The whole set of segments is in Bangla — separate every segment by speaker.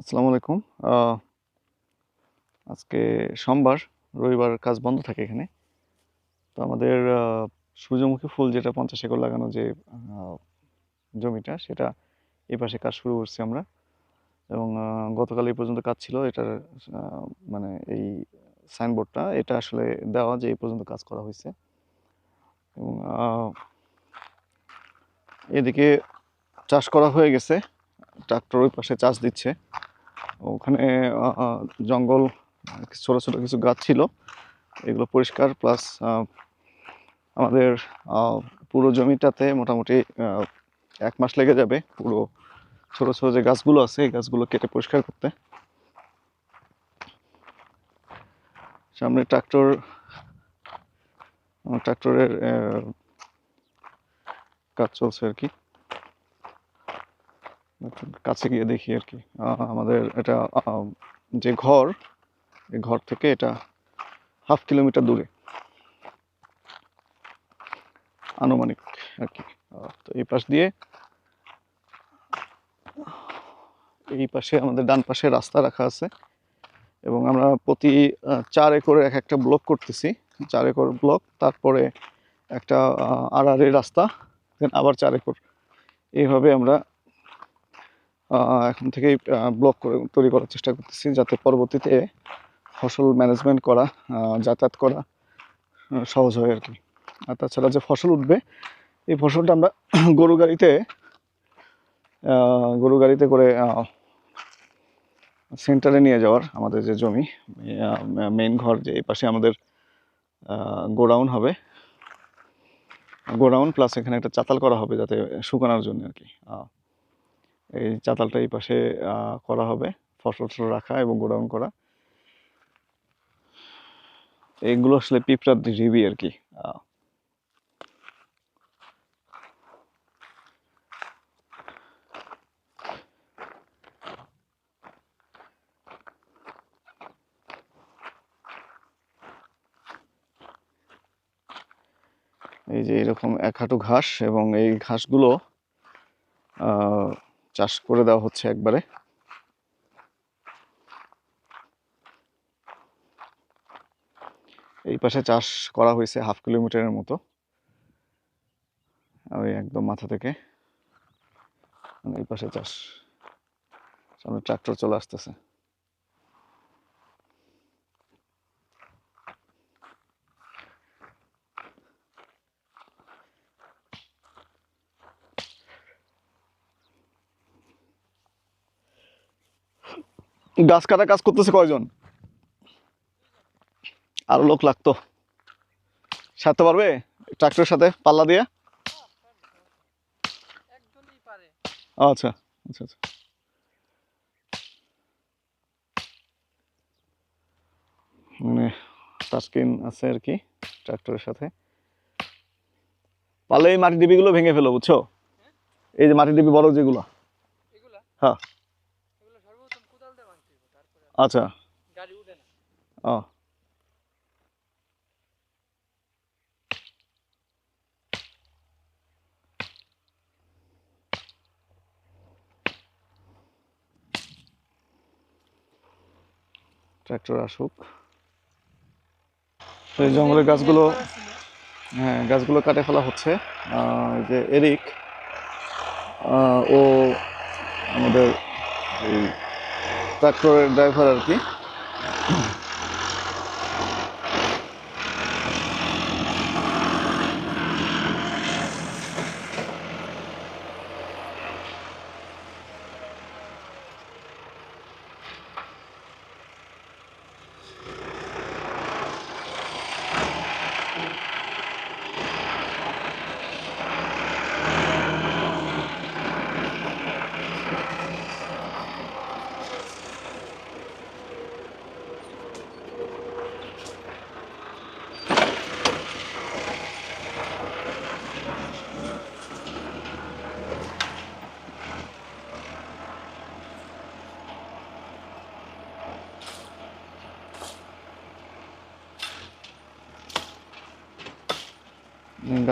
Speaker 1: আসসালামু আলাইকুম। আজকে সোমবার, রবিবার কাজ বন্ধ থাকে এখানে। তো আমাদের সূর্যমুখী ফুল যেটা পঞ্চাশ একর লাগানো যে জমিটা, সেটা এই পাশে কাজ শুরু করছি আমরা। এবং গতকাল এই পর্যন্ত কাজ ছিল, এটার মানে এই সাইনবোর্ডটা, এটা আসলে দেওয়া যে এই পর্যন্ত কাজ করা হয়েছে। এবং এদিকে চাষ করা হয়ে গেছে, ট্রাক্টর ওই পাশে চাষ দিচ্ছে। ওখানে জঙ্গল, ছোট ছোট কিছু গাছ ছিল। এগুলো পরিষ্কার, প্লাস আমাদের পুরো জমিটাতে মোটামুটি এক মাস লেগে যাবে পুরো ছোটো ছোটো যে গাছগুলো আছে, এই গাছগুলো কেটে পরিষ্কার করতে। সামনে ট্রাক্টর, ট্রাক্টরের কাজ চলছে আর কি। কাছে গিয়ে দেখি আর কি। আমাদের এটা যে ঘর এই ঘর থেকে এটা হাফ কিলোমিটার দূরে। আনুমানিক আর কি। তো এই পাশ দিয়ে এই পাশে আমাদের ডান পাশে রাস্তা রাখা আছে। এবং আমরা প্রতি চার একরে এক একটা ব্লক করতেছি। চার একর ব্লক, তারপরে একটা আড়াআড়ি রাস্তা, দেন আবার চার একর। এইভাবে আমরা এখন থেকেই ব্লক করে তৈরি করার চেষ্টা করতেছি যাতে পরবর্তীতে ফসল ম্যানেজমেন্ট করা যাতায়াত করা সহজ হয় আর কি। আর তাছাড়া যে ফসল উঠবে, এই ফসলটা আমরা গরু গাড়িতে গরু গাড়িতে করে সেন্টারে নিয়ে যাওয়ার আমাদের যে জমি মেইন ঘর যে এই পাশে আমাদের গোডাউন হবে। গোডাউন প্লাস এখানে একটা চাতাল করা হবে যাতে শুকানোর জন্য আর কি। এই চাতালটা এই পাশে করা হবে, ফসল রাখা এবং গোডাউন করা। এইগুলো আসলে পিঁপড়ার ঢিবি আর কি এই যে এরকম এক হাঁটু ঘাস এবং এই ঘাসগুলো চাষ করে দেওয়া হচ্ছে একবারে। এই পাশে চাষ করা হয়েছে হাফ কিলোমিটারের মতো। ওই একদম মাথা থেকে মানে এই পাশে চাষ, সামনে ট্রাক্টর চলে আসতেছে। গাছ কাটা কাজ করতেছে কয়জন? আরও লোক লাগতো। সারতে পারবে? ট্রাক্টরের সাথে পাল্লা দিয়ে? আচ্ছা আচ্ছা আচ্ছা। মানে টাচস্ক্রিন আছে আর কি ট্রাক্টরের সাথে। পারলে এই মাটি ডিবিগুলো ভেঙে ফেলো বুঝছ? এই যে মাটির ডিবি বড় যেগুলো। হ্যাঁ
Speaker 2: এগুলো সর্বপ্রথম কোদাল দিয়ে ভাঙতে হবে তারপরে
Speaker 1: আচ্ছা।
Speaker 2: গাড়ি উঠে না।
Speaker 1: ও। ট্রাক্টর আসুক। তো এই জঙ্গলের গাছগুলো হ্যাঁ গাছগুলো কাটে ফেলা হচ্ছে। যে এরিক ও আমাদের এই ট্রাক্টরের ড্রাইভার আর কি।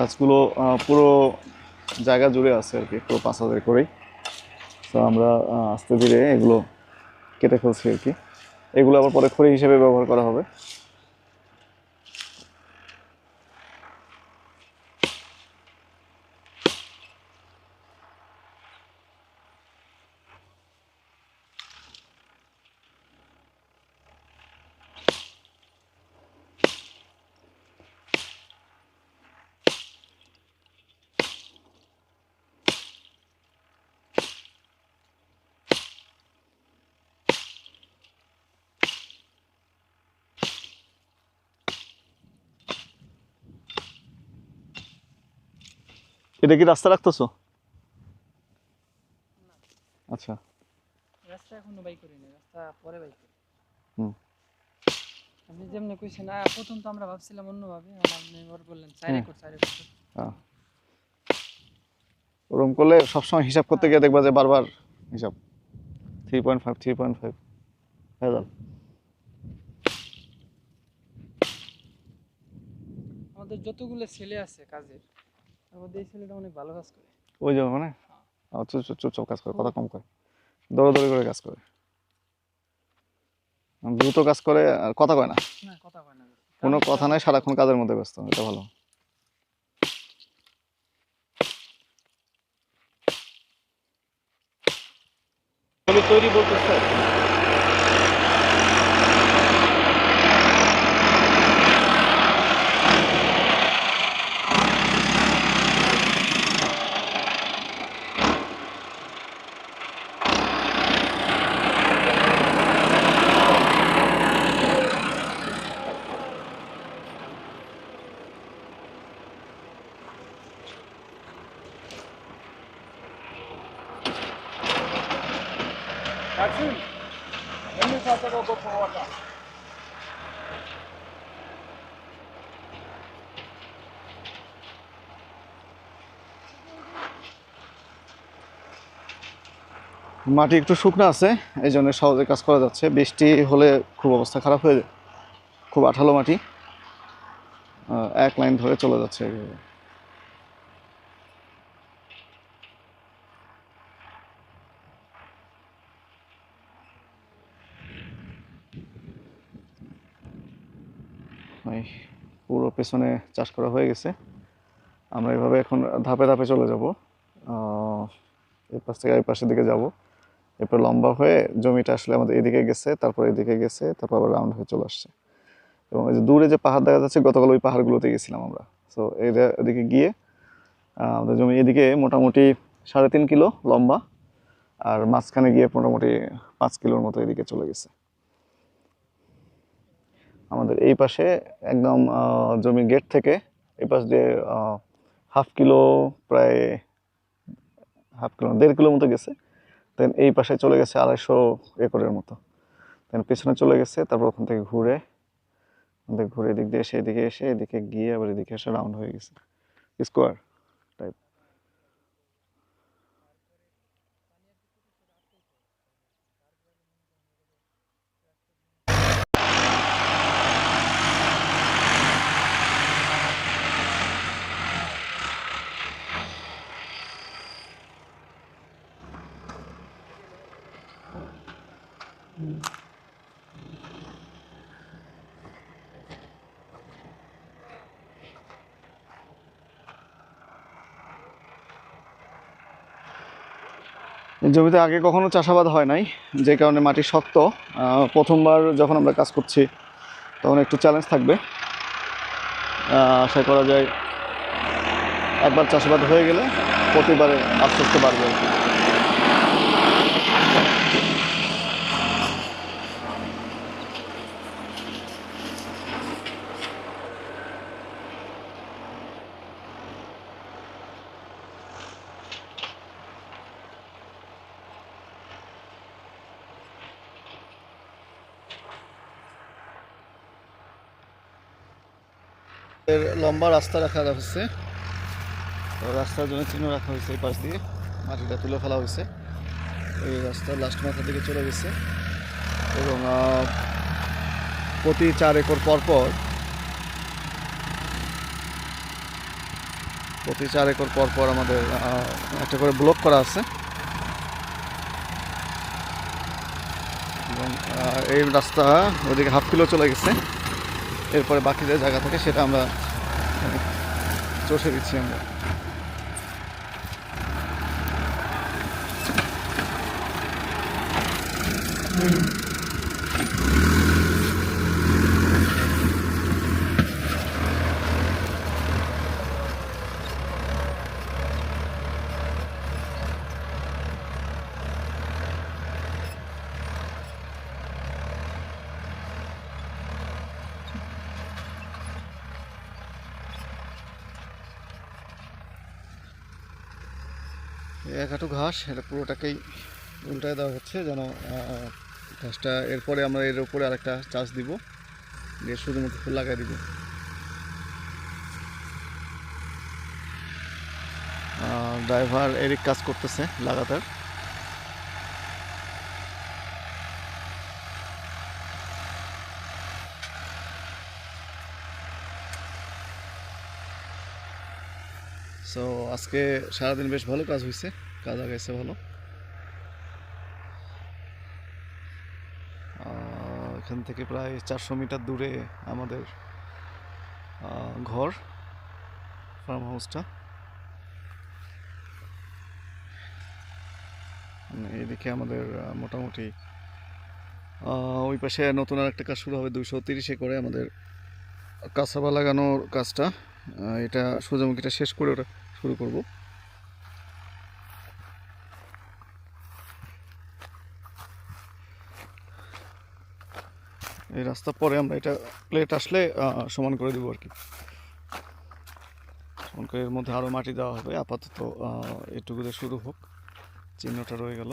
Speaker 1: গাছগুলো পুরো জায়গা জুড়ে আছে আর কি, পুরো পাঁচ হাজার করেই। তো আমরা আস্তে ধীরে এগুলো কেটে ফেলছি আর কি। এগুলো আবার পরে খড়ি হিসেবে ব্যবহার করা হবে। এটা কি রাস্তা রাখতেছো? আচ্ছা।
Speaker 2: রাস্তা এখনও বাই করিনি রাস্তা পরে বাই করি।
Speaker 1: হুম।
Speaker 2: আপনি যেমনি কইছেন প্রথম তো আমরা ভাবছিলাম অন্যভাবে আপনি এবার বললেন চাইরে। কর চাইরে কর
Speaker 1: ওরকম করলে সবসময় হিসাব করতে গিয়ে দেখবা যে বারবার হিসাব। Three point five three point five. ভেজাল।
Speaker 2: আমাদের যতগুলো ছেলে আছে কাজের মধ্যে এই ছেলেটা অনেক ভালো কাজ করে।
Speaker 1: ওই যে মানে? চুপ চুপ চুপ চুপ কাজ করে কথা কম করে। দৌড়াদৌড়ি করে কাজ করে। দ্রুত কাজ করে আর কথা কয় না।
Speaker 2: না কথা কয় না।
Speaker 1: কোনো কথা নাই সারাক্ষণ কাজের মধ্যে ব্যস্ত এটা ভালো। তৈরি বলতেছে। মাটি একটু শুকনো আছে এই জন্য সহজে কাজ করা যাচ্ছে। বৃষ্টি হলে খুব অবস্থা খারাপ হয়ে যায়। খুব আঠালো মাটি। এক লাইন ধরে চলে যাচ্ছে পুরো পেছনে চাষ করা হয়ে গেছে। আমরা এভাবে এখন ধাপে ধাপে চলে যাব। এই পাশ থেকে এই পাশের দিকে যাব। এরপর লম্বা হয়ে জমিটা আসলে আমাদের এদিকে গেছে, তারপর এদিকে গেছে, তারপর আবার রাউন্ড হয়ে চলে আসছে। এবং এই যে দূরে যে পাহাড় দেখা যাচ্ছে, গতকাল ওই পাহাড়গুলোতে গেছিলাম আমরা। সো এটা এদিকে গিয়ে আমাদের জমি এদিকে মোটামুটি সাড়ে তিন কিলো লম্বা, আর মাঝখানে গিয়ে মোটামুটি পাঁচ কিলোর মতো এদিকে চলে গেছে। আমাদের এই পাশে একদম জমির গেট থেকে এই পাশ দিয়ে হাফ কিলো, প্রায় হাফ কিলো, দেড় কিলো মতো গেছে। দেন এই পাশে চলে গেছে আড়াইশো একরের মতো। দেন পেছনে চলে গেছে, তারপর ওখান থেকে ঘুরে, ওখান থেকে ঘুরে এদিক দিয়ে এসে, এদিকে এসে, এদিকে গিয়ে আবার এদিকে এসে রাউন্ড হয়ে গেছে। স্কোয়ার জমিতে আগে কখনো চাষাবাদ হয় নাই, যে কারণে মাটি শক্ত। প্রথমবার যখন আমরা কাজ করছি, তখন একটু চ্যালেঞ্জ থাকবে। আশা করা যায় একবার চাষাবাদ হয়ে গেলে প্রতিবারে আস্তে বাড়বে। এর লম্বা রাস্তা রাখা হয়েছে। রাস্তার জন্য চিহ্ন রাখা হয়েছে এই পাশ দিয়ে। মাটিটা তুলে ফেলা হয়েছে। এই রাস্তার লাস্ট মাথা দিকে চলে গেছে। এবং প্রতি চার একর পর পর, প্রতি চার একর পর পর আমাদের একটা করে ব্লক করা আছে। এবং এই রাস্তা ওদিকে হাফ কিলো চলে গেছে। এরপরে বাকি যে জায়গা থাকে সেটা আমরা আহ, চষে দিচ্ছি আমরা। এই এক ঘাস, এটা পুরোটাকেই উল্টায় দেওয়া হচ্ছে যেন ঘাসটা এরপরে আমরা এর উপরে আরেকটা চাষ দিব, দিয়ে শুধুমাত্র ফুল লাগাই দিব। ড্রাইভার এরিক কাজ করতেছে লাগাতার সো আজকে সারাদিন বেশ ভালো কাজ হয়েছে, কাজ আগাইছে ভালো। এখান থেকে প্রায় চারশো মিটার দূরে আমাদের ঘর ফার্ম হাউসটা মানে এদিকে আমাদের মোটামুটি ওই পাশে নতুন আর একটা কাজ শুরু হবে দুইশো তিরিশে করে আমাদের কাঁচাবা লাগানোর কাজটা এটা সূর্যমুখীটা শেষ করে ওটা শুরু করব। এই রাস্তা পরে আমরা এটা প্লেট আসলে সমান করে দেবো আর কি। সমান করে এর মধ্যে আরও মাটি দেওয়া হবে। আপাতত এটুকুতে শুরু হোক। চিহ্নটা রয়ে গেল।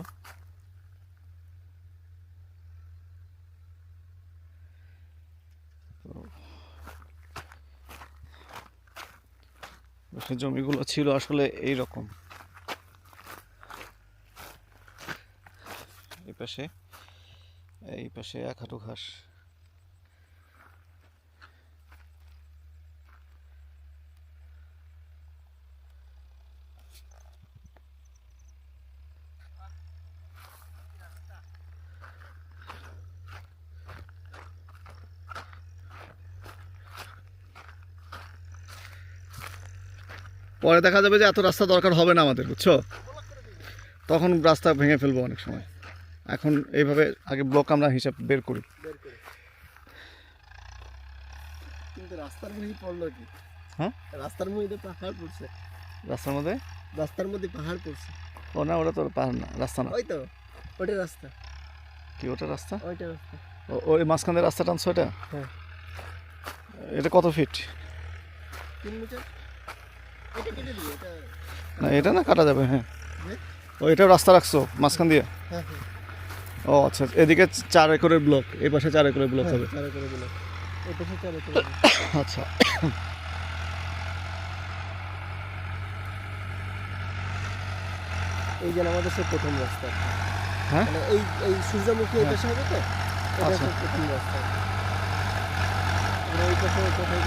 Speaker 1: জমিগুলো ছিল আসলে এই রকম এই পাশে এই পাশে এক ঘাস। পরে দেখা যাবে যে এত রাস্তা দরকার হবে না আমাদের বুঝছ? তখন রাস্তা ভেঙে ফেলব অনেক সময়। এখন এইভাবে আগে ব্লক আমরা হিসাব বের করি।
Speaker 3: রাস্তার মধ্যে পড়ল কি?
Speaker 1: হ্যাঁ?
Speaker 3: রাস্তার মধ্যে পাহাড় পড়ছে।
Speaker 1: রাস্তার মধ্যে?
Speaker 3: রাস্তার মধ্যে পাহাড় পড়ছে।
Speaker 1: ও না ওটা তোর পাহাড় না রাস্তা না।
Speaker 3: ওই তো ওটা রাস্তা।
Speaker 1: কি ওটা রাস্তা?
Speaker 3: ওইটা রাস্তা।
Speaker 1: ওই মাঝখান দিয়ে রাস্তা টানছো এটা
Speaker 3: হ্যাঁ।
Speaker 1: এটা কত ফিট
Speaker 3: তিন মিটার?
Speaker 1: না এটা না কাটা যাবে হ্যাঁ।
Speaker 3: হ্যাঁ?
Speaker 1: ও এটা রাস্তা রাখছো মাঝখান দিয়ে?
Speaker 3: হ্যাঁ হ্যাঁ।
Speaker 1: ও আচ্ছা এদিকে চার একরের ব্লক এই পাশে চার একরের ব্লক হবে। আচ্ছা।
Speaker 3: এই যেন আমাদের সে প্রথম রাস্তা।
Speaker 1: হ্যাঁ?
Speaker 3: মানে এই এই সূর্যমুখী এই পাশে হবে তো?
Speaker 1: আচ্ছা।
Speaker 3: প্রথম রাস্তা। এবার এই পাশে কোথায়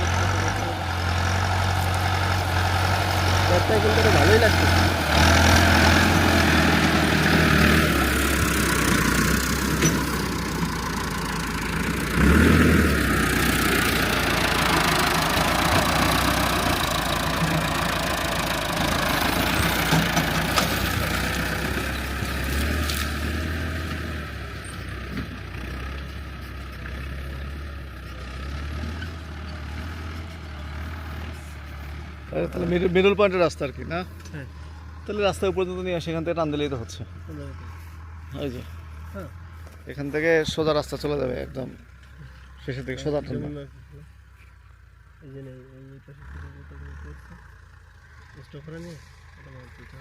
Speaker 3: রাস্তায় কিন্তু ভালোই লাগছে।
Speaker 1: তাহলে মিডল পয়েন্টের রাস্তা আর কি না?
Speaker 3: হ্যাঁ।
Speaker 1: তাহলে রাস্তা উপর পর্যন্ত নিয়ে সেখান থেকে টান দিলেই তো হচ্ছে। ওই যে।
Speaker 3: হ্যাঁ।
Speaker 1: এখান থেকে সোজা রাস্তা চলে যাবে একদম। শেষের দিকে সোজা টান
Speaker 3: এই